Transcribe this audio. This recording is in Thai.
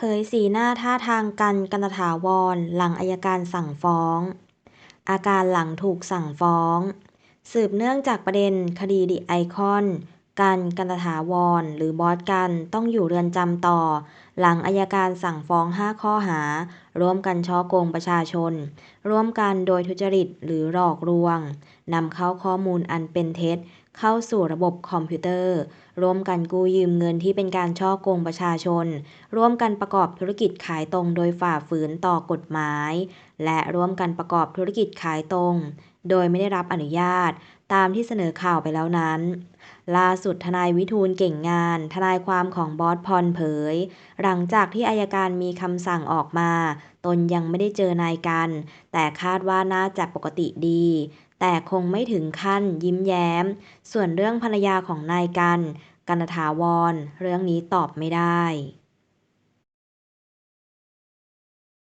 เผยสีหน้าท่าทางกันกันตถาวร หลังอัยการสั่งฟ้อง อาการหลังถูกสั่งฟ้อง สืบเนื่องจากประเด็นคดีดิไอคอนกันกันตถาวร หรือบอสกันต้องอยู่เรือนจำต่อ หลังอัยการสั่งฟ้อง 5 ข้อหา ร่วมกันช่อโกงประชาชน ร่วมกันโดยทุจริตหรือหลอกลวง นำเข้าข้อมูลอันเป็นเท็จ เข้าสู่ระบบคอมพิวเตอร์ ร่วมกันกู้ยืมเงินที่เป็นการช่อโกงประชาชน ร่วมกันประกอบธุรกิจขายตรงโดยฝ่าฝืนต่อกฎหมาย และร่วมกันประกอบธุรกิจขายตรง โดยไม่ได้รับอนุญาต ตามที่เสนอข่าวไปแล้วนั้นล่าสุดทนายวิทูลเก่งงาน ทนายความของบอสพรเผย หลังจากที่อายการมีคำสั่งออกมาตนยังไม่ได้เจอนายกัน แต่คาดว่าน่าจะปกติดี แต่คงไม่ถึงขั้นยิ้มแย้ม ส่วนเรื่องภรรยาของนายกัน กันตถาวร เรื่องนี้ตอบไม่ได้